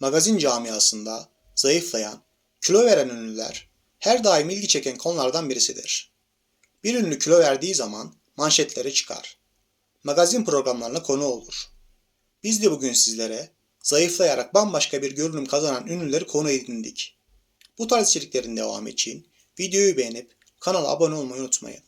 magazin camiasında zayıflayan, kilo veren ünlüler her daim ilgi çeken konulardan birisidir. Bir ünlü kilo verdiği zaman manşetlere çıkar. Magazin programlarına konu olur. Biz de bugün sizlere zayıflayarak bambaşka bir görünüm kazanan ünlüleri konu edindik. Bu tarz içeriklerin devamı için videoyu beğenip kanala abone olmayı unutmayın.